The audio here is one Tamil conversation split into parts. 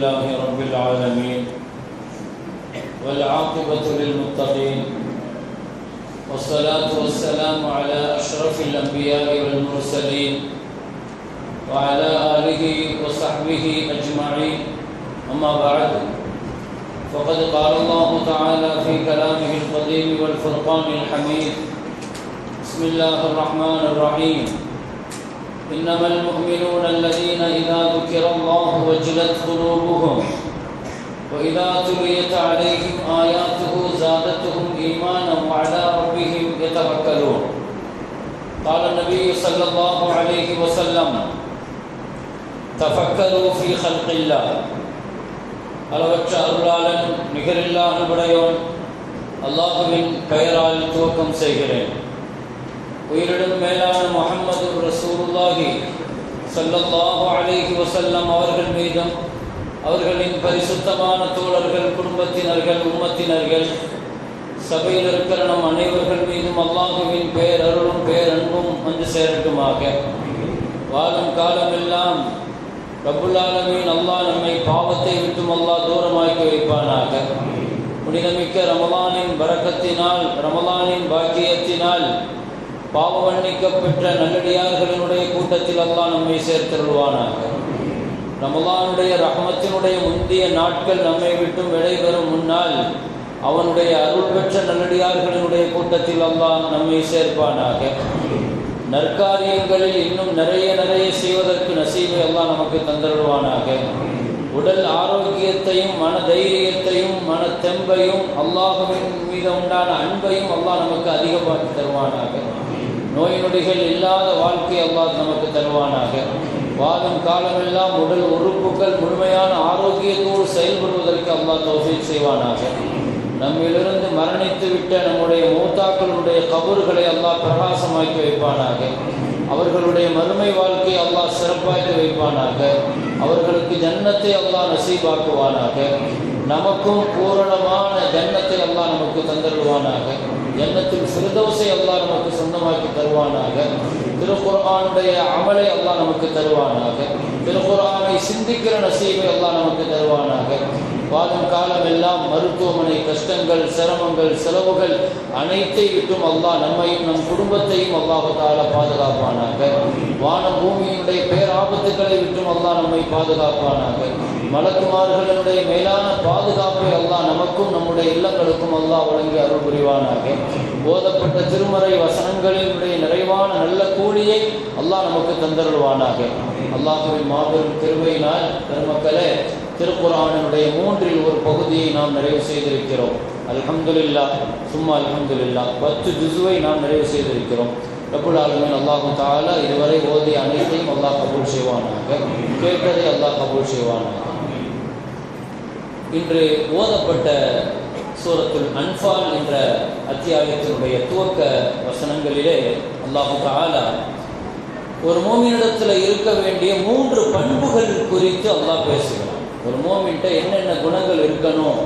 لله رب العالمين والعاقبة للمتقين والصلاة والسلام على أشرف الأنبياء والمرسلين وعلى آله وصحبه أجمعين. أما بعد فقد قال الله تعالى في كلامه القديم والفرقان الحميد بسم الله الرحمن الرحيم. إنما المؤمنون الذين إذا ذكر الله وجلت قلوبهم وإذا تليت عليهم آياته زادتهم إيمانا وعلى ربهم يتوكلون قال النبي صلى الله عليه وسلم تفكروا في خلق الله அளவற்ற அருளாளன் நிகரில்லா அன்புடையோன் அல்லாஹுவின் பெயரால் துவக்கம் செய்கிறேன் உயிரிடும் மேலான முகமது ரசூலுல்லாஹி சல்லல்லாஹு அலைஹி வசல்லம் அவர்கள் மீதும் அவர்களின் பரிசுத்தமான தோழர்கள் குடும்பத்தினர்கள் உம்மத்தினர்கள் சபையில் இருக்கிற நம் அனைவர்கள் மீதும் அல்லாஹுவின் பேரருளும் பேரன்பும் வந்து சேரட்டுமாக. வாழும் காலமெல்லாம் ரபுல்லாலமீன் அல்லாஹ் நம்மை பாவத்தை விட்டும் அல்லாஹ் தூரமாக்கி வைப்பானாக. புனிதமிக்க ரமலானின் வரக்கத்தினால் ரமலானின் பாக்கியத்தினால் பாவ மன்னிக்கப்பெற்ற நல்லடியார்களினுடைய கூட்டத்தில் அல்லாஹ் நம்மை சேர்த்தருள்வானாக. ரமலானுடைய ரஹமத்தினுடைய முந்தைய நாட்கள் நம்மை விட்டும் விடைபெறும் முன்னால் அவனுடைய அருள் பெற்ற நல்லடியார்களினுடைய கூட்டத்தில் அல்லாஹ் நம்மை சேர்ப்பானாக. நற்காரியங்களில் இன்னும் நிறைய நிறைய செய்வதற்கு நசீவை எல்லாம் நமக்கு தந்தருவானாக உடல் ஆரோக்கியத்தையும் மன தைரியத்தையும் மன தெம்பையும் அல்லாஹுவின் மீது உண்டான அன்பையும் அல்லாஹ் நமக்கு அதிகப்படுத்தி தருவானாக. நோய் நொடிகள் இல்லாத வாழ்க்கை அல்லாஹ் நமக்கு தருவானாக. வாழும் காலமெல்லாம் உடல் உறுப்புகள் முழுமையான ஆரோக்கியத்தோடு செயல்படுவதற்கு அல்லாஹ் தௌஃபீக் செய்வானாக. நம்மிலிருந்து மரணித்து விட்ட நம்முடைய மூத்தாக்களுடைய கபறுகளை அல்லாஹ் பிரகாசமாக்கி வைப்பானாக. அவர்களுடைய மறுமை வாழ்க்கை அல்லாஹ் சிறப்பாக்கி வைப்பானாக. அவர்களுக்கு ஜன்னத்தை அல்லாஹ் நசீபாக்குவானாக. நமக்கும் பூரணமான ஜன்னத்தை அல்லாஹ் நமக்கு தந்தருவானாக. ஜன்னத்தில் சிறுதோசை அல்லாஹ் நமக்கு சொந்தமாக்கி தருவானாக. திருக்குர்ஆனுடைய அமலை அல்லாஹ் நமக்கு தருவானாக. திருக்குர்ஆனை சிந்திக்கிற நசீவை அல்லாஹ் நமக்கு தருவானாக. வாழும் காலம் எல்லாம் மருத்துவமனை கஷ்டங்கள் சிரமங்கள் செலவுகள் அனைத்தை விட்டும் அல்லாஹ் நம்மையும் நம் குடும்பத்தையும் அல்லாஹால பாதுகாப்பானாக. வான பூமியினுடைய பேராபத்துக்களை விட்டும் அல்லாஹ் நம்மை பாதுகாப்பானாக. மலக்குமார்களுடைய மேலான பாதுகாப்பை அல்லாஹ் நமக்கும் நம்முடைய இல்லங்களுக்கும் அல்லாஹ் வழங்கி அருள் புரிவானாக. போதப்பட்ட திருமறை வசனங்களினுடைய நிறைவான நல்ல கூ கூலியை அல்லாஹ் நமக்கு தந்தருள்வானாக. அல்லாஹுவின் மாபெரும் திருவையினால் பெருமக்களே திருக்குறானினுடைய மூன்றில் ஒரு பகுதியை நாம் நிறைவு செய்திருக்கிறோம். அல்ஹம்துலில்லா சும்மா அல்ஹம்துலில்லா. பத்து ஜுசுவை நாம் நிறைவு செய்திருக்கிறோம். ரபுல் ஆலமின் அல்லாஹு தாலா இதுவரை ஓதிய அனைத்தையும் அல்லாஹ் கபூல் செய்வானாக. கேட்டதை அல்லாஹ் கபூல் செய்வானாக. இன்று ஓதப்பட்ட சூரத்துல் அன்பால் என்ற அத்தியாயத்தினுடைய துவக்க வசனங்களிலே அல்லாஹு தாலா ஒரு மோமினிடத்தில் இருக்க வேண்டிய மூன்று பண்புகள் குறித்து அல்லாஹ் பேசுகிறான். ஒரு மோமின்ட்ட என்னென்ன குணங்கள் இருக்கணும்?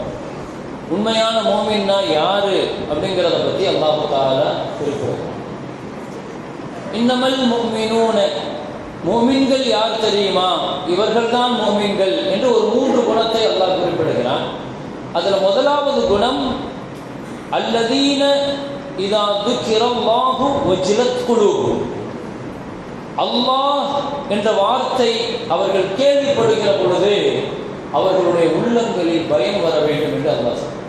உண்மையான மோமின்னா யாரு? அப்படிங்கிறத பற்றி அல்லாஹு தாலா குறிப்பிடுகிறான். இன்னமல் மோமினூன மோமின்கள் யார் தெரியுமா? இவர்கள்தான் மோமின்கள் என்று ஒரு மூன்று குணத்தை அல்லாஹ் குறிப்பிடுகிறான். அதில் முதலாவது குணம் அல்லதீன இதா துக்கிரல்லாஹு வஜ்லத் குலூபு அல்லாஹ் என்ற வார்த்தை அவர்கள் கேள்விப்படுகிற பொழுது அவர்களுடைய உள்ளங்களில் பயம் வர வேண்டும் என்று அல்லாஹ் சொல்றார்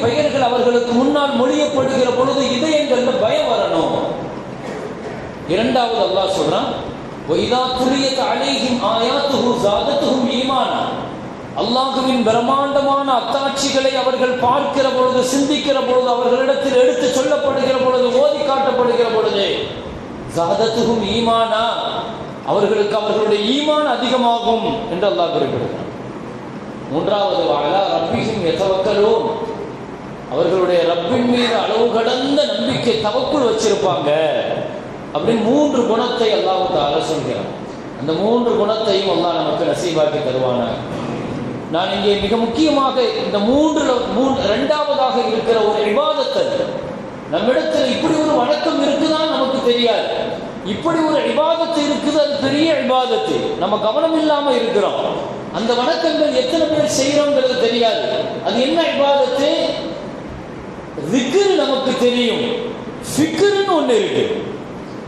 பெயர்கள் அவர்களுக்கு முன்னால் மொழியப்படுகிற பொழுது இதயங்கள்ல பயம் வரணும். இரண்டாவது அல்லாஹ் சொல்றான் ஒய்தா துரியத் அலைஹிம் ஆயாத்துஹு ஜாதத்துஹும் ஈமானா. அல்லாஹுவின் பிரம்மாண்டமான அத்தாட்சிகளை அவர்கள் பார்க்கிற பொழுது சிந்திக்கிற பொழுது அவர்களிடத்தில் எடுத்து சொல்லப்படுகிற பொழுது ஓதி காட்டப்படுகிற பொழுது ஜாதத்துகும் ஈமானா அவர்களுக்கு அவர்களுடைய ஈமான் அதிகமாகும் என்று அல்லாஹ் குறிப்பிடுகிறார் மூன்றாவது வாழா ரப்பியும் எத்தவக்கலும் அவர்களுடைய ரப்பின் மீது அளவு கடந்த நம்பிக்கை தவக்குள் வச்சிருப்பாங்க அப்படின்னு மூன்று குணத்தை அல்லாஹு தால சொல்கிறார் அந்த மூன்று குணத்தையும் அல்லாஹ் நமக்கு நசீபாக்கி தருவானாக. நான் இங்கே மிக முக்கியமாக இந்த மூன்று மூன்று இரண்டாவதாக இருக்கிற ஒரு விவாதத்தை நம்மிடத்தில் இப்படி ஒரு வணக்கம் இருக்குதான் நமக்கு தெரியாது. இப்படி ஒரு விவாதத்து இருக்குது அது பெரிய விவாதத்து நம்ம கவனம் இல்லாம இருக்கிறோம். அந்த வணக்கங்கள் எத்தனை பேர் செய்யறோங்கிறது தெரியாது. அது என்ன விவாதத்து திக்ரு நமக்கு தெரியும். ஃபிக்ருன்னு ஒண்ணு இருக்கு.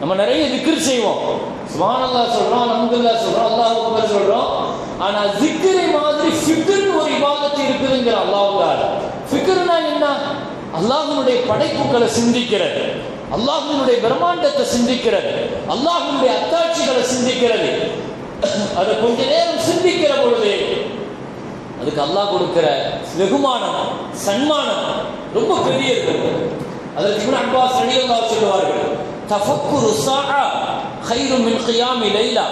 நம்ம நிறைய திக்ர் செய்வோம். சுபானல்லா சொல்றோம் அல்ஹம்துலில்லாஹ் சொல்றோம் அல்லாஹ் சொல்றோம் ஆனா திக்ரை மாதிரி ஃபிக்ருன்னு ஒரு இபாதத்து இருக்குதுங்கிற அல்லாஹ் ஃபிக்ருனா என்ன? அல்லாஹனுடைய படைப்புகளை சிந்திக்கிறது. அல்லாஹனுடைய பிரம்மாண்டத்தை சிந்திக்கிறது. அல்லாஹனுடைய அத்தாட்சிகளை சிந்திக்கிறது. அதை கொஞ்ச நேரம் சிந்திக்கிற பொழுது அதுக்கு அல்லாஹ் கொடுக்கிற வெகுமானம் சன்மானம் ரொம்ப பெரியது அதற்கு இப்னு அப்பாஸ் ரலியல்லாஹு சொல்லுவார்கள் தஃபக்குரு சாஹா கைரு மின் கியாமி லைலா.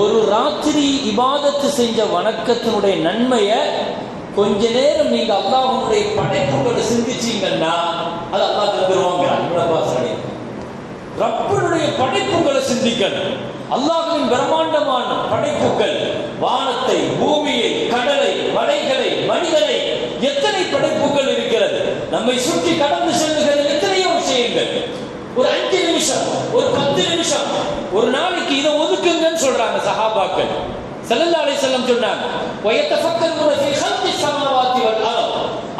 ஒரு ராத்திரி இபாதத்து செஞ்ச வணக்கத்தினுடைய நன்மையை கொஞ்ச நேரம் நீங்க அல்லாஹனுடைய படைப்புகளை சிந்திச்சீங்கன்னா அது அல்லாஹ் தந்துருவாங்க. ரப்பனுடைய படைப்புகளை சிந்திக்கணும். அல்லாஹின் பிரம்மாண்டமான படைப்புகள் வானத்தை பூமியை கடலை மலைகளை மனிதனை எத்தனை படைப்புகள் இருக்கிறது? நம்மை சுற்றி கடந்து செல்லுகிற எத்தனையோ விஷயங்கள். ஒரு அஞ்சு நிமிஷம் ஒரு பத்து நிமிஷம் ஒரு நாளைக்கு இதை ஒதுக்க சொல்றாங்க சஹாபாக்கள். செல்லல்லா அலை செல்லம் சொன்னாங்க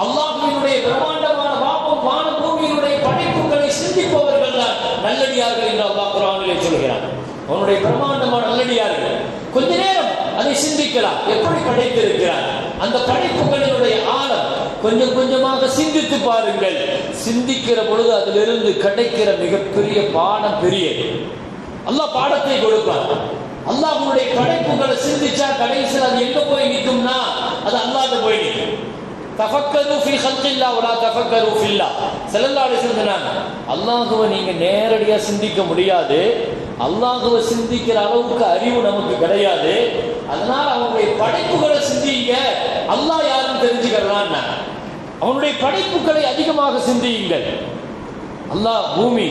அல்லாஹினுடைய பிரம்மாண்டமான பாபம் வான பூமியினுடைய படைப்புகளை சிந்திப்பவர்கள் தான் நல்லடியார்கள் என்று அல்லாஹ் குரானிலே சொல்கிறான். அவனுடைய பிரம்மாண்டமான நல்லடியார்கள் கொஞ்ச நேரம் அதை சிந்திக்கலாம். எப்படி படைத்திருக்கிறார்? அந்த படைப்புகளினுடைய ஆழம் கொஞ்சம் கொஞ்சமாக சிந்தித்து பாருங்கள். சிந்திக்கிற பொழுது அதிலிருந்து கிடைக்கிற மிகப்பெரிய பாடம் பெரியது. அல்லாஹ் பாடத்தை கொடுப்பான். அல்லாஹ்வுடைய படைப்புகளை சிந்திச்சா கடைசியில் அது எங்க போய் நிற்கும்னா அது அல்லாஹ்ட்ட போய் நிற்கும் தஃபக்கரு ஃபி ஹல்கில்லா வலா தஃபக்கரு ஃபில்லா. செல்லல்லாடு சிந்தினாங்க அல்லாஹுவை நீங்கள் நேரடியாக நீங்க நேரடியா சிந்திக்க முடியாது. அல்லாஹுவை சிந்திக்கிற அளவுக்கு அறிவு நமக்கு கிடையாது. அதனால அவனுடைய படைப்புகளை சிந்திங்க அல்லாஹ் யாருன்னு தெரிஞ்சுக்கிறான் அவனுடைய படைப்புகளை அதிகமாக சிந்தியுங்கள். அல்லாஹ் பூமி.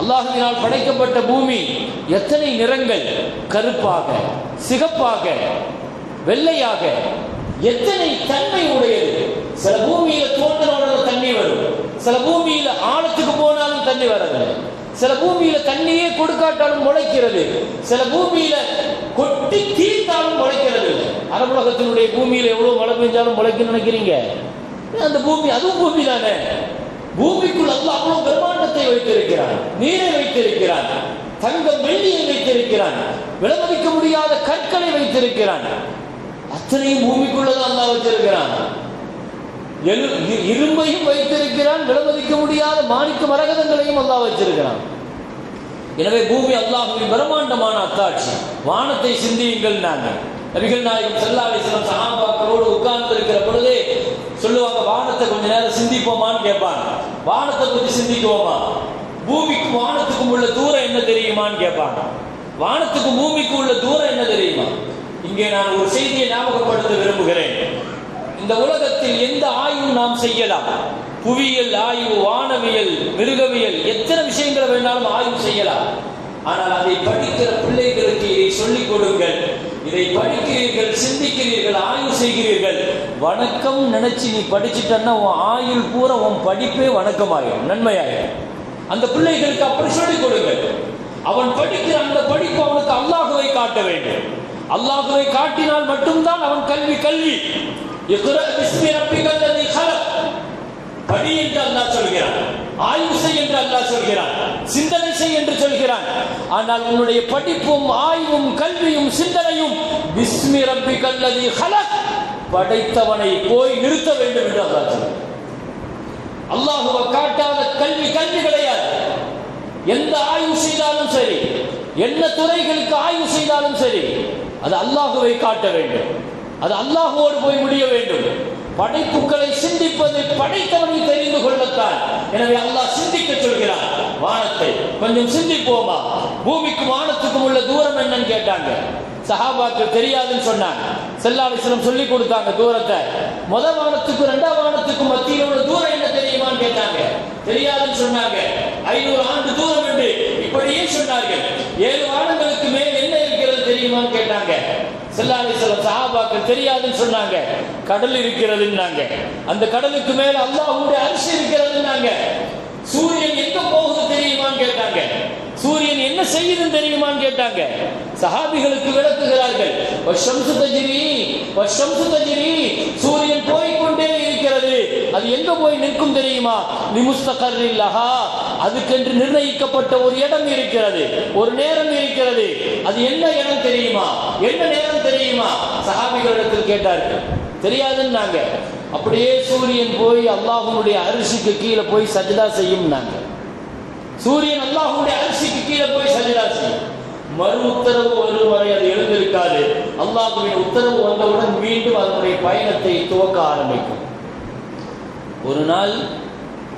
அல்லாஹுவினால் படைக்கப்பட்ட பூமி. எத்தனை நிறங்கள்? கருப்பாக சிகப்பாக வெள்ளையாக. எத்தனை தன்மை உடையது? சில பூமியில தோன்றோட தண்ணி வரும். சில பூமியில ஆழத்துக்கு போனாலும் தண்ணி வராது. சில பூமியில தண்ணியே கொடுக்காட்டாலும் முளைக்கிறது. சில பூமியில கொட்டி தீர்த்தாலும் முளைக்கிறது. அரபுலகத்தினுடைய பூமியில எவ்வளவு மழை பெஞ்சாலும் முளைக்கும் நினைக்கிறீங்க? அந்த பூமி? அதுவும் பூமி தானே பூமிக்குள் அவ்வளவு அவ்வளவு பிரம்மாண்டத்தை வைத்திருக்கிறான் நீரை வைத்திருக்கிறான் தங்கம் வெள்ளியை வைத்திருக்கிறான் விளம்பிக்க முடியாத கற்களை வைத்திருக்கிறான். அத்தனையும் பூமிக்குள்ளதான் அல்லா வச்சிருக்கிறான் இரும்பையும் வைத்திருக்கிறான் விலமதிக்க முடியாத மாணிக்க மரகதங்களையும் அல்லா வச்சிருக்கிறான் எனவே பூமி அல்லாஹுவின் பிரம்மாண்டமான அத்தாட்சி. வானத்தை சிந்தியுங்கள் நாங்கள். நபிகள் நாயகம் ஸல்லல்லாஹு அலைஹி வஸல்லம் உட்கார்ந்து இருக்கிற பொழுதே சொல்லுவாங்க வானத்தை கொஞ்ச நேரம் சிந்திப்போமான்னு கேட்பாங்க. வானத்தை பற்றி சிந்திக்குவோமா? பூமிக்கு வானத்துக்கும் உள்ள தூரம் என்ன தெரியுமான்னு கேட்பாங்க. வானத்துக்கும் பூமிக்கும் உள்ள தூரம் என்ன தெரியுமா? இங்கே நான் ஒரு செய்தியை ஞாபகப்படுத்த விரும்புகிறேன். இந்த உலகத்தில் எந்த ஆய்வு நாம் செய்யலாம். புவியியல் ஆய்வு வானவியல் மிருகவியல் எத்தனை விஷயங்களை வேணாலும் ஆய்வு செய்யலாம். ஆனால் அதை படிக்கிற பிள்ளைகளுக்கு இதை சொல்லிக் கொடுங்கள். இதை படிக்கிறீர்கள் சிந்திக்கிறீர்கள் ஆய்வு செய்கிறீர்கள். வணக்கம் நினைச்சு நீ படிச்சிட்டன்னா உன் ஆயுள் பூரா உன் படிப்பே வணக்கமாயிடும் நன்மையாயிடும் அந்த பிள்ளைகளுக்கு அப்படி சொல்லிக் கொடுங்கள். அவன் படிக்கிற அந்த படிப்பு அவனுக்கு அல்லாஹுவை காட்ட வேண்டும். அல்லாஹுவை காட்டினால் மட்டும்தான் அவன் கல்வி கல்வி. இக்ரா பிஸ்மி ரப்பிகல் லதீ படி என்று அல்லாஹ் சொல்கிறான். ஆய்வு செய் என்று அல்லாஹ் சொல்கிறான். சிந்தனை செய் என்று சொல்கிறான். ஆனால் உன்னுடைய படிப்பும் ஆய்வும் கல்வியும் சிந்தனையும் விஸ்மி ரப்பி கல்லதி ஹலக் படைத்தவனை போய் நிறுத்த வேண்டும் என்று அல்லாஹ் சொல்கிறான். அல்லாஹுவை காட்டாத கல்வி கல்வி கிடையாது. எந்த ஆய்வு செய்தாலும் சரி என்ன துறைகளுக்கு ஆய்வு செய்தாலும் சரி அது அல்லாஹுவை காட்ட வேண்டும். அது அல்லாஹுவோடு போய் முடிய வேண்டும். படைப்புகளை சிந்திப்பது படைத்தவனை தெரிந்து கொள்ளத்தான். எனவே அல்லாஹ் சிந்திக்க சொல்கிறான். வானத்தை கொஞ்சம் சிந்திப்போமா? பூமிக்கும் வானத்துக்கும் உள்ள தூரம் என்னன்னு கேட்டாங்க. சஹாபாக்கள் தெரியாதுன்னு சொன்னாங்க. செல்லாலிஸ்லம் சொல்லி கொடுத்தாங்க தூரத்தை. முத வானத்துக்கும் ரெண்டாம் வானத்துக்கும் மத்தியில் உள்ள தூரம் என்ன தெரியுமான்னு கேட்டாங்க. தெரியாதுன்னு சொன்னாங்க. ஐநூறு ஆண்டு தூரம் என்று இப்படியே சொன்னார்கள். ஏழு வானங்களுக்கு மேல் என்ன இருக்கிறது தெரியுமான்னு கேட்டாங்க. செல்லாலிஸ்லம் சஹாபாக்கள் தெரியாதுன்னு சொன்னாங்க. கடல் இருக்கிறதுன்னாங்க. அந்த கடலுக்கு மேல அல்லாஹுடைய அரிசி இருக்கிறதுன்னாங்க. சூரியன் எங்க போகுது தெரியுமான்னு கேட்டாங்க. சூரியன் என்ன செய்யுதுன்னு தெரியுமான்னு கேட்டாங்க. சஹாபிகளுக்கு விளக்குகிறார்கள். வஷம்சு தஜிரி வஷம்சு தஜிரி சூரியன் போய்க்கொண்டே இருக்கிறது. அது எங்க போய் நிற்கும் தெரியுமா? நிமுஸ்தகர் இல்லஹா அதுக்கென்று நிர்ணயிக்கப்பட்ட ஒரு இடம் இருக்கிறது ஒரு நேரம் இருக்கிறது. அது என்ன இடம் தெரியுமா? என்ன நேரம் தெரியுமா? சகாபிகளிடத்தில் கேட்டார்கள். தெரியாதுன்னாங்க. அப்படியே சூரியன் போய் அல்லாஹனுடைய அரிசிக்கு கீழே போய் சஜிதா செய்யும்னாங்க. சூரியன் அல்லாஹனுடைய அரிசிக்கு கீழே போய் சஜிதா செய்யும். மறு உத்தரவு வரும் வரை அது எழுந்திருக்காது. அல்லாஹுடைய உத்தரவு வந்தவுடன் மீண்டும் அதனுடைய பயணத்தை துவக்க ஆரம்பிக்கும். ஒரு நாள்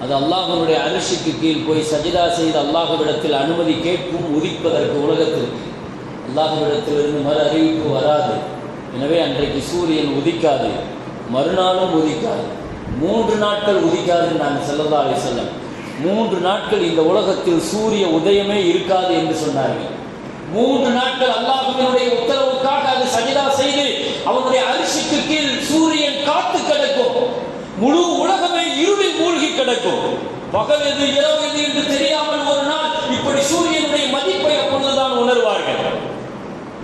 அது அல்லாஹனுடைய அரிசிக்கு கீழ் போய் சஜிதா செய்து அல்லாஹுவிடத்தில் அனுமதி கேட்கும் உதிப்பதற்கு உலகத்தில். அல்லாஹுவிடத்திலிருந்து மறு அறிவிப்பு வராது. எனவே அன்றைக்கு சூரியன் உதிக்காது மறுநாளும் உதிக்காது. மூன்று நாட்கள் உதிக்காதுன்னு நாங்கள் செல்லதா அலி செல்லம் மூன்று நாட்கள் இந்த உலகத்தில் சூரிய உதயமே இருக்காது என்று சொன்னார்கள். மூன்று நாட்கள் அல்லாஹுவினுடைய உத்தரவுக்காக அது சஜிதா செய்து அவனுடைய அரிசிக்கு கீழ் சூரியன் காத்து கிடக்கும். முழு மூழ்கி பகல் எது இரவு எது என்று தெரியாமல் ஒரு நாள் இப்படி சூரியனுடைய மதிப்பை அப்பொழுதுதான் உணர்வார்கள்.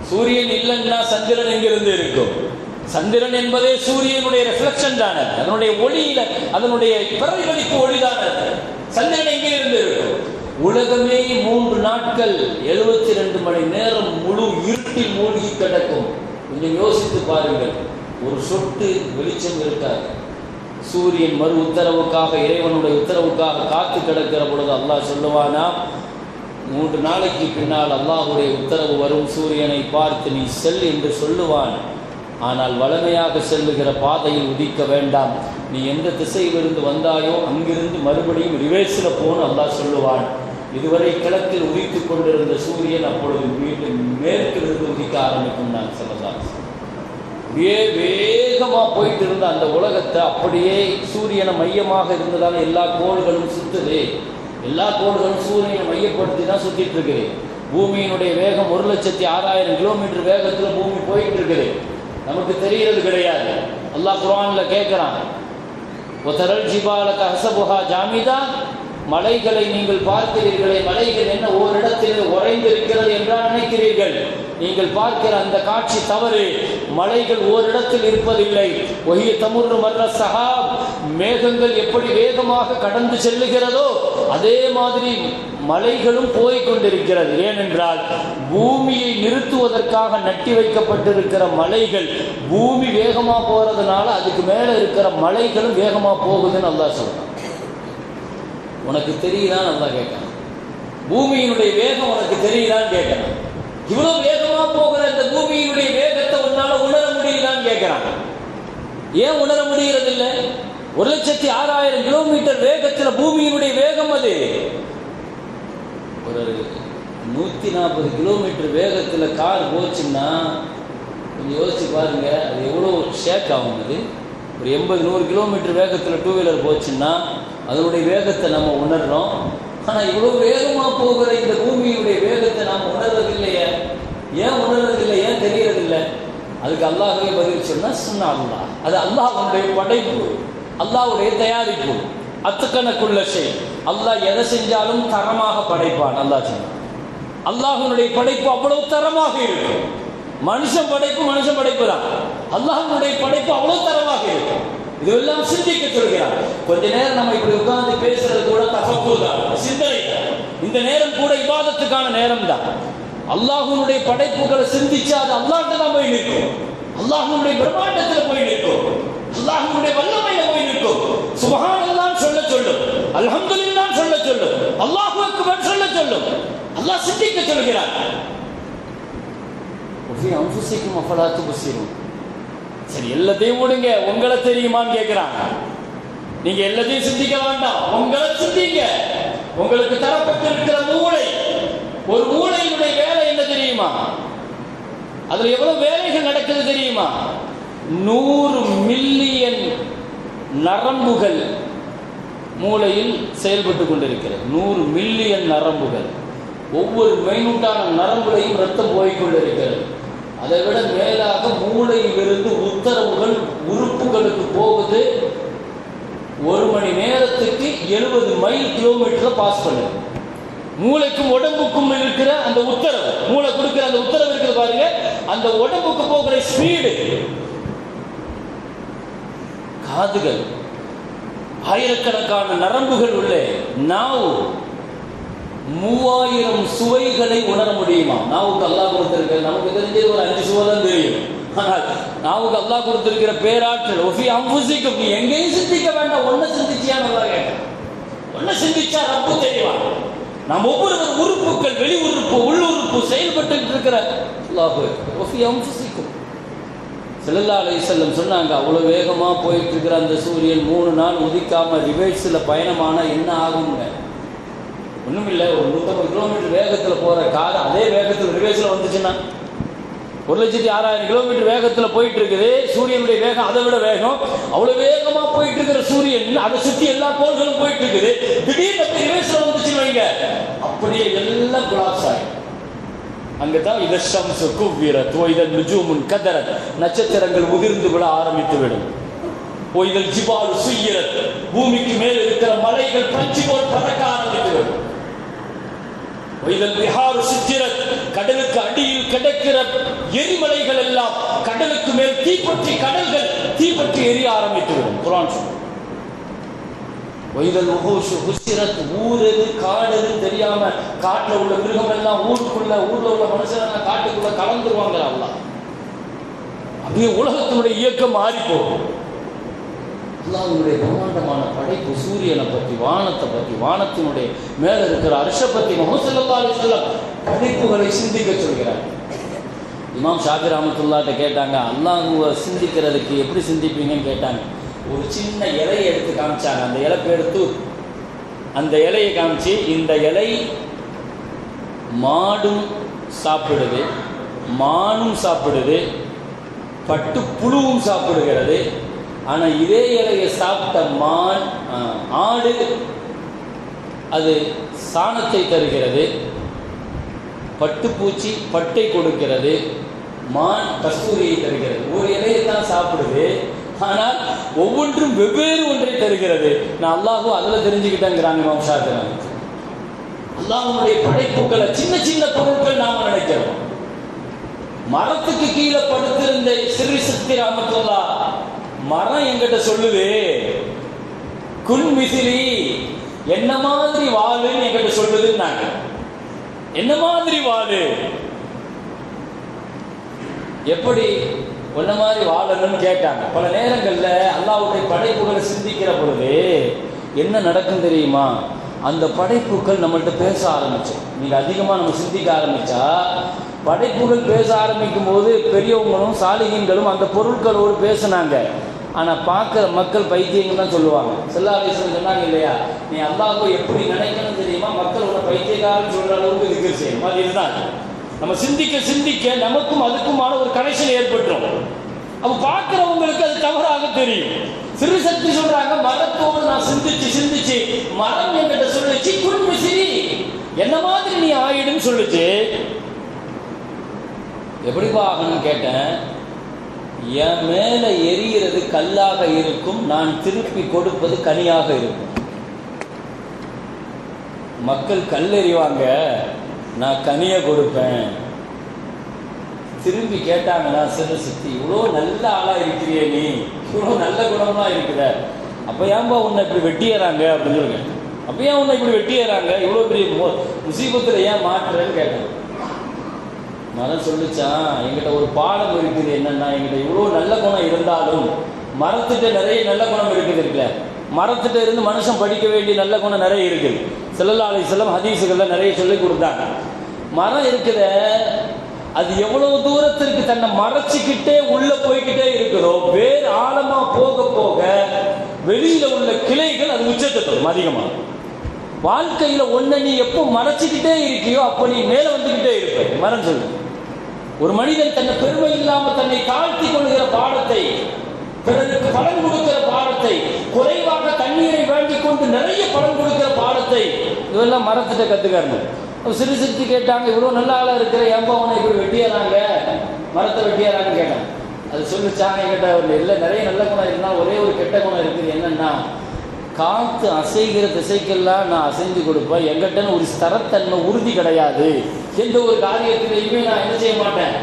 சூரியன் இல்லைன்னா சந்திரன் எங்கிருந்து இருக்கும்? சந்திரன் என்பதே சூரியனுடைய ரிஃப்ளெக்ஷன் தானே. அதனுடைய ஒளியில அதனுடைய பிரதிபலிப்பு ஒளிதானே. சந்திரன் எங்கே இருந்து இருக்கும்? உலகமே மூன்று நாட்கள் எழுபத்தி ரெண்டு மணி நேரம் முழு இருட்டில் மூழ்கி கிடக்கும். கொஞ்சம் யோசித்து பாருங்கள். ஒரு சொட்டு வெளிச்சம் இருக்காது. சூரியன் மறு உத்தரவுக்காக இறைவனுடைய உத்தரவுக்காக காத்து கிடக்கிற பொழுது அல்லாஹ் சொல்லுவானா மூன்று நாளைக்கு பின்னால் அல்லாஹுடைய உத்தரவு வரும். சூரியனை பார்த்து நீ செல் என்று சொல்லுவான். ஆனால் வளமையாக செல்லுகிற பாதையில் உதிக்க வேண்டாம். நீ எந்த திசையிலிருந்து வந்தாயோ அங்கிருந்து மறுபடியும் ரிவேர்ஸில் போன்னு அல்லாஹ் சொல்லுவான். இதுவரை கிழக்கில் உதித்து கொண்டிருந்த சூரியன் அப்பொழுது மீண்டும் மேற்கிலிருந்து உதிக்க ஆரம்பிக்கும். நான் சொல்லலாம் அப்படியே வேகமாக போயிட்டு இருந்த அந்த உலகத்தை அப்படியே சூரியனை மையமாக இருந்ததால் எல்லா கோள்களும் சுத்துது. எல்லா கோள்களும் சூரியனை மையப்படுத்தி தான் சுற்றிட்டு இருக்குது. பூமியினுடைய வேகம் ஒரு லட்சத்தி ஆறாயிரம் கிலோமீட்டர் வேகத்தில் பூமி போயிட்டு இருக்குது. நமக்கு தெரிகிறது கிடையாது. அல்லாஹ் குரானில் கேட்குறான் ஒத்தரல் ஜிபால கஹசபுஹா ஜாமிதா மலைகளை நீங்கள் பார்க்கிறீர்களே மலைகள் என்ன ஓரிடத்தில் உறைந்து இருக்கிறது என்றால் நினைக்கிறீர்கள். நீங்கள் பார்க்கிற அந்த காட்சி தவறு. மலைகள் ஓரிடத்தில் இருப்பதில்லை. ஒஹிய தமுர்னு மற்ற சஹாப். மேகங்கள் எப்படி வேகமாக கடந்து செல்லுகிறதோ அதே மாதிரி மலைகளும் போய்க் கொண்டிருக்கிறது. ஏனென்றால் பூமியை நிறுத்துவதற்காக நட்டி வைக்கப்பட்டிருக்கிற மலைகள் பூமி வேகமாக போகிறதுனால அதுக்கு மேலே இருக்கிற மலைகளும் வேகமாக போகுதுன்னு நல்லா சொல்றான். உனக்கு தெரியுதான்னு நல்லா கேட்கணும். பூமியினுடைய வேகம் உனக்கு தெரியுதான்னு கேட்கணும். இவ்வளவு வேகமா போகிற இந்த பூமியினுடைய வேகத்தை உன்னால உணர முடியுதான்னு கேட்கிறாங்க. ஏன் உணர முடியறதில்லை? ஒரு லட்சத்தி ஆறாயிரம் கிலோமீட்டர் வேகத்தில் பூமியினுடைய வேகம் அது. ஒரு நூற்றி நாற்பது கிலோமீட்டர் வேகத்தில் கார் போச்சுன்னா கொஞ்சம் யோசிச்சு பாருங்க அது எவ்வளோ ஷேக் ஆகும் அது. ஒரு எண்பது நூறு கிலோமீட்டர் வேகத்தில் டூ வீலர் போச்சுன்னா அதனுடைய வேகத்தை நம்ம உணர்றோம். ஆனால் இவ்வளோ வேகமாக போகிற இந்த பூமியுடைய வேகத்தை நாம் உணர்றதில்லையே. ஏன் உணர்றதில்லை? ஏன் தெரியறதில்லை? அதுக்கு அல்லாஹே பதில் சொன்னால் சொன்னா அது அல்லாஹுடைய படைப்பு. அல்லாஹ்வுடைய தயாரிப்பு. அத்துக்கணக்குள்ள செய். அல்லாஹ் எதை செஞ்சாலும் தரமாக படைப்பான் அல்லாஹ் சொன்னான் அல்லாஹ்வுடைய படைப்பு அவ்வளவு தரமாக இருக்கும். மனுஷன் படைப்பு மனுஷன் படைப்பு தான். அல்லாஹ்வுடைய படைப்பு அவ்வளவு தரமாக இருக்கும். இதெல்லாம் சிந்திக்க சொல்கிறார். கொஞ்ச நேரம் நம்ம இப்படி உட்கார்ந்து பேசுறது கூட தகவல் தான் சிந்தனை இந்த நேரம் கூட இபாதத்துக்கான நேரம் தான். அல்லாஹுனுடைய படைப்புகளை சிந்திச்சு அது அல்லாஹ்ட்ட தான் போய் நிற்கும். அல்லாஹ்வுடைய பிரம்மாண்டத்தில் போய் நிற்கும். அல்லாஹ்வுடைய வல்லமையில போய் நிற்கும். சுபஹானல்லாஹ் சொல்ல சொல்லும். அல்ஹம்துலில்லாம் சொல்ல சொல்லும். அல்லாஹு அக்பர் சொல்ல சொல்லும். அல்லாஹ் சிந்திக்க சொல்கிறார். ஒஃபி அன்ஃபுசிக்கும் அஃபலா துபசிரும் சரி எல்லாத்தையும் விடுங்க. உங்களை தெரியுமான்னு கேட்கிறாங்க நீங்க எல்லாத்தையும் சிந்திக்க வேண்டாம். உங்களை சிந்திங்க. உங்களுக்கு தரப்பட்டிருக்கிற மூளை. ஒரு மூளையினுடைய வேலை என்ன தெரியுமா? அதுல எவ்வளவு வேலைகள் நடக்குது தெரியுமா? நூறு மில்லியன் நரம்புகள் மூளையில் செயல்பட்டு கொண்டிருக்கிறது. நூறு மில்லியன் நரம்புகள். ஒவ்வொரு மைனூட்டான நரம்புலையும் ரத்தம் போய்கொண்டிருக்கிறது அதை விட மேலாக மூளையிலிருந்து உத்தரவுகள் உறுப்புகளுக்கு போகுது. ஒரு மணி நேரத்துக்கு எழுபது மைல் கிலோமீட்டர் பாஸ் பண்ணுது மூளைக்கும் உடம்புக்கும் இருக்கிற அந்த உத்தரவு மூளை கொடுக்கிற அந்த உத்தரவு இருக்குது பாருங்க. அந்த உடம்புக்கு போகிற ஸ்பீடு காதுகள். ஆயிரக்கணக்கான நரம்புகள் உள்ள. நாவு மூவாயிரம் சுவைகளை உணர முடியுமா? நாவுக்கு அல்லாஹ் கொடுத்திருக்க நமக்கு தெரிஞ்சது ஒரு அஞ்சு சுவை தான் தெரியும். ஆனால் நாவுக்கு அல்லாஹ் கொடுத்திருக்கிற பேராற்றல் ஒஃபி அம்புசிக்கும் நீ எங்கேயும் சிந்திக்க வேண்டாம் ஒன்ன சிந்திச்சியா? நல்லா கேட்டேன். ஒன்ன சிந்திச்சா ரப்பு தெரியவா நம் ஒவ்வொருவர் உறுப்புகள் வெளி உறுப்பு உள் உறுப்பு செயல்பட்டு இருக்கிற ஒஃபி அம்புசிக்கும் செல்லல்லா அலை செல்லம் சொன்னாங்க அவ்வளோ வேகமாக போயிட்டு இருக்கிற அந்த சூரியன் மூணு நாள் உதிக்காமல் ரிவேட்ஸில் பயணமானா என்ன ஆகுங்க ஒன்றும் இல்லை ஒரு நூற்றம்பது கிலோமீட்டர் வேகத்தில் போகிற கார் அதே வேகத்தில் ரிவேஸில் வந்துச்சுன்னா ஒரு லட்சத்தி ஆறாயிரம் கிலோமீட்டர் வேகத்தில் போயிட்டு இருக்குது சூரியனுடைய வேகம் அதை விட வேகம். அவ்வளோ வேகமாக போயிட்டு இருக்கிற சூரியன் அதை சுற்றி எல்லா கோள்களும் போயிட்டு இருக்குது திடீர்னு ரிவேஸில் வந்துச்சுன்னு வைங்க. அப்படியே எல்லாம் குலாப்ஸ் ஆகிடும் அங்கதான் இதஷம்சு குவ்விரத் ஒய்தல் நிஜூமுன் கதரத். நட்சத்திரங்கள் உதிர்ந்து விட ஆரம்பித்து விடும். போய்தல் ஜிபால் சுய்யிரத் பூமிக்கு மேல் இருக்கிற மலைகள் பஞ்சு போல் பறக்க ஆரம்பித்து விடும். ஒய்தல் பிஹாரு கடலுக்கு அடியில் கிடைக்கிற எரிமலைகள் எல்லாம் கடலுக்கு மேல் தீப்பற்றி கடல்கள் தீப்பற்றி எரிய ஆரம்பித்து விடும். குரான் சொல்லும் வைதல் உகோஷு ஹுசிரத் ஊர் எது காடு எது தெரியாம காட்டுல உள்ள மிருகம் எல்லாம் ஊருக்குள்ள ஊர்ல உள்ள மனுஷன் காட்டுக்குள்ள கலந்துருவாங்க அல்லாஹ்? அப்படியே உலகத்தினுடைய இயக்கம் மாறி போகும். அல்லாஹ்வுடைய பிரம்மாண்டமான படைப்பு சூரியனை பற்றி வானத்தை பற்றி வானத்தினுடைய மேலே இருக்கிற அரச பற்றி முகசல்லா அலிசல்லாம் படைப்புகளை சிந்திக்க சொல்கிறார். இமாம் ஷாபி ராமத்துல்லாட்ட கேட்டாங்க அல்லாஹுவை சிந்திக்கிறதுக்கு எப்படி சிந்திப்பீங்கன்னு கேட்டாங்க. ஒரு சின்ன இலையை எடுத்து காமிச்சாங்க. அந்த இலை எடுத்து அந்த இலையை காமிச்சு இந்த இலை மாடும் சாப்பிடுது மானும் சாப்பிடுது பட்டு புழுவும் சாப்பிடுகிறது ஆனால் இதே இலையை சாப்பிட்ட மான் ஆடு அது சாணத்தை தருகிறது பட்டுப்பூச்சி பட்டை கொடுக்கிறது மான் கஸ்தூரியை தருகிறது. ஒரு இலையை தான் சாப்பிடுது ஆனால் ஒவ்வொன்றும் வெவ்வேறு ஒன்றை தருகிறது. நான் அல்லாஹும் அதில் தெரிஞ்சுக்கிட்டேங்கிறாங்க இமாம் ஷாஜிரான் படைப்புகளை சின்ன சின்ன பொருட்கள் நாம நினைக்கிறோம். மரத்துக்கு கீழே படுத்திருந்த சிறு சக்தி ராமத்துல்லா மரம் என்கிட்ட சொல்லுது. குன் மிசிலி என்ன மாதிரி வாழுன்னு என்கிட்ட சொல்லுதுன்னாங்க. என்ன மாதிரி வாழு? எப்படி உன்ன மாதிரி வாழணும்னு கேட்டாங்க. பல நேரங்கள்ல அல்லாஹ்வுடைய படைப்புகளை சிந்திக்கிற பொழுது என்ன நடக்கும் தெரியுமா? அந்த படைப்புகள் நம்மள்கிட்ட பேச ஆரம்பிச்சு. நீங்க அதிகமா நம்ம சிந்திக்க ஆரம்பிச்சா படைப்புகள் பேச ஆரம்பிக்கும் போது பெரியவங்களும் சாலிகங்களும் அந்த பொருட்களோடு பேசுனாங்க. ஆனால் பார்க்குற மக்கள் பைத்தியங்கள் தான் சொல்லுவாங்க. செல்லாதீசன் சொன்னாங்க இல்லையா? நீ அல்லாஹ்வை எப்படி நினைக்கணும் தெரியுமா? மக்கள் உன்னை பைத்தியக்காரன் சொல்கிற அளவுக்கு திக்ர் செய்யும் அது இதுதான். நம்ம சிந்திக்க சிந்திக்க நமக்கும் அதுக்குமான ஒரு கனெக்ஷன் ஏற்பட்டுரும். அப்போ பார்க்குறவங்களுக்கு அது தவறாக தெரியும். சிறு சக்தி சொல்றாங்க மரத்தோடு நான் சிந்திச்சு சிந்திச்சு மரம் என்கிட்ட சொல்லுச்சு குடும்ப சிரி. என்ன மாதிரி நீ ஆயிடுன்னு சொல்லுச்சு? எப்படிப்பா ஆகணும்னு கேட்டேன்? என் மேல எரியிறது கல்லாக இருக்கும். நான் திருப்பி கொடுப்பது கனியாக இருக்கும். மக்கள் கல் எறிவாங்க நான் கனியை கொடுப்பேன். திரும்பி கேட்டாங்கன்னா சிறு சித்தி இவ்வளோ நல்ல ஆளாக இருக்கிறியே நீ. இவ்வளோ நல்ல குணம்லாம் இருக்கிற. அப்போ ஏன்பா உன்னை இப்படி வெட்டியறாங்க? அப்படின்னு சொல்லுங்க. அப்போ ஏன் உன்னை இப்படி வெட்டியறாங்க? இவ்வளோ பெரிய முசீபத்தில் ஏன் மாற்றுறேன்னு கேட்டேன் மரம் சொல்லுச்சான் எங்கிட்ட ஒரு பாடம் இருக்குது என்னன்னா எங்கிட்ட இவ்வளோ நல்ல குணம் இருந்தாலும் மரத்துட்ட நிறைய நல்ல குணம் இருக்குது இருக்குல்ல. மரத்துட்ட இருந்து மனுஷன் படிக்க வேண்டிய நல்ல குணம் நிறைய இருக்குது செல்லல்லா அலை செல்லம் ஹதீஸுகள்ல நிறைய சொல்லி கொடுத்தாங்க மரம் இருக்குத அது எவ்வளவு தூரத்திற்கு தன்னை மறைச்சிக்கிட்டே உள்ள போய்கிட்டே இருக்கிறோ வேறு ஆழமா போக போக வெளியில உள்ள கிளைகள் அது உச்சத்தை தரும் அதிகமா. வாழ்க்கையில ஒன்ன நீ எப்போ மறைச்சிக்கிட்டே இருக்கியோ அப்போ நீ மேல வந்துகிட்டே இருப்ப. மரம் சொல்லு ஒரு மனிதன் தன்னை பெருமை இல்லாமல் தன்னை தாழ்த்தி கொள்கிற பாடத்தை பிறருக்கு பலன் கொடுக்கிற பாடத்தை குறைவாக தண்ணீரை வேண்டிக் கொண்டு நிறைய பலன் கொடுக்கிற பாடத்தை இதெல்லாம் மரத்திட்ட கத்துக்கறணும் சிறு சிரித்து கேட்டாங்க இவ்வளோ நல்ல ஆளாக இருக்கிற ஏன்பா உன்னை இப்படி வெட்டியறாங்க மரத்தை வெட்டியறான்னு கேட்டாங்க. அது சொல்லிச்சாங்க என்கிட்ட ஒரு இல்லை நிறைய நல்ல குணம் இருந்தால் ஒரே ஒரு கெட்ட குணம் இருக்குது என்னென்னா காற்று அசைகிற திசைக்கெல்லாம் நான் அசைஞ்சு கொடுப்பேன். எங்கிட்டன்னு ஒரு ஸ்தரத்தன்மை உறுதி கிடையாது. எந்த ஒரு காரியத்திலையுமே நான் என்ன செய்ய மாட்டேன்?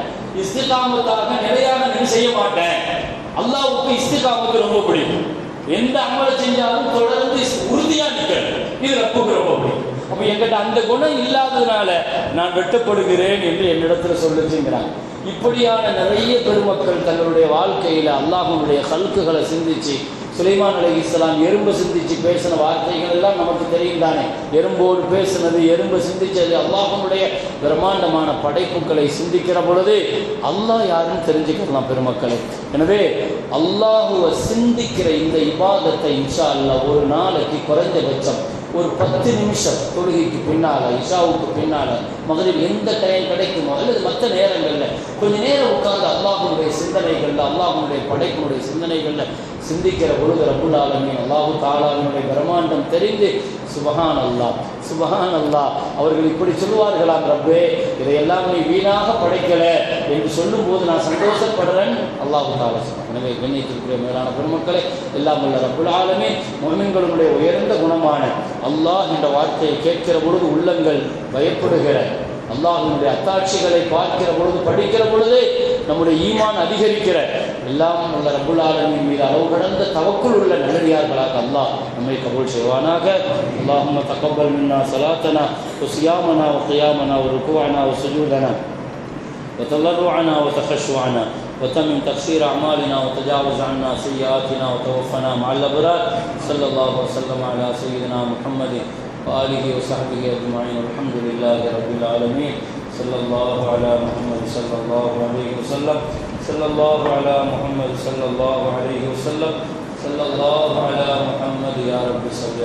இஸ்திகாமத்தாக நிலையாக நான் செய்ய மாட்டேன்? அல்லாவுக்கு இஸ்திகாமத்து ரொம்ப பிடிக்கும். எந்த அமலை செஞ்சாலும் தொடர்ந்து உறுதியா நிற்கணும் இது ரப்புக்கு ரொம்ப பிடிக்கும். அப்ப என்கிட்ட அந்த குணம் இல்லாததுனால நான் வெட்டப்படுகிறேன் என்று என்னிடத்துல சொல்லுச்சுங்கிறாங்க. இப்படியான நிறைய பெருமக்கள் தங்களுடைய வாழ்க்கையில அல்லாஹனுடைய கல்குகளை சிந்திச்சு சுலைமான் அலி இஸ்லாம் எறும்பு சிந்திச்சு பேசின வார்த்தைகள் எல்லாம் நமக்கு தெரியும் தானே? எறும்போடு பேசினது எறும்பு சிந்திச்சது அல்லாஹனுடைய பிரம்மாண்டமான படைப்புகளை சிந்திக்கிற பொழுது அல்லாஹ் யாருன்னு தெரிஞ்சுக்கலாம் பெருமக்களே. எனவே அல்லாஹுவை சிந்திக்கிற இந்த இபாதத்தை இன்ஷா அல்லாஹ் ஒரு நாளைக்கு குறைந்தபட்சம் ஒரு பத்து நிமிஷம் தொழுகைக்கு பின்னால இஷாவுக்கு பின்னால் மகளிர் எந்த டைம் கிடைக்குமோ அல்லது மற்ற நேரங்களில் கொஞ்ச நேரம் உட்கார்ந்து அல்லாஹுடைய சிந்தனைகளில் அல்லாஹுடைய படைப்பினுடைய சிந்தனைகளில் சிந்திக்கிற பொழுது ரபுல் ஆலமீன் அல்லாஹு தாலாவினுடைய பிரம்மாண்டம் தெரிந்து சுபஹான் அல்லா சுபஹான் அல்லா அவர்கள் இப்படி சொல்லுவார்களாம் ரப்பே இதையெல்லாம் நீ வீணாக படைக்கல என்று சொல்லும்போது நான் சந்தோஷப்படுறேன். அல்லாஹு தாலா எனவே கண்ணியத்திற்குரிய மேலான பெருமக்களே எல்லாம் உள்ள ரப்புல் ஆலமீன் மொமின்களுடைய உயர்ந்த குணமான அல்லாஹ் என்ற வார்த்தையை கேட்கிற பொழுது உள்ளங்கள் பயப்படுகிற அல்லாஹினுடைய அத்தாட்சிகளை பார்க்கிற பொழுது படிக்கிற பொழுது நம்முடைய ஈமான் அதிகரிக்கிற எல்லாம் உள்ள ரப்புல் ஆலமீன் மீது அளவு கடந்த தவக்குள் உள்ள நல்லடியார்களாக அல்லாஹ் நம்மை கபூல் செய்வானாக அல்லாஹும்ம தக்கபல் மின்னா சலாத்தனா وصيامنا وقيامنا وركوعنا وسجودنا وتضرعنا وتخشعنا وتمم تقصير أعمالنا وتجاوز عنا سيئاتنا وتوفنا مع الأبرار صلى الله وسلم على سيدنا محمد وآله وصحبه أجمعين والحمد لله رب العالمين صلى الله على محمد صلى الله عليه وسلم صلی اللہ علی محمد صلی اللہ علیہ وسلم. صلی اللہ علی محمد یا رب صلی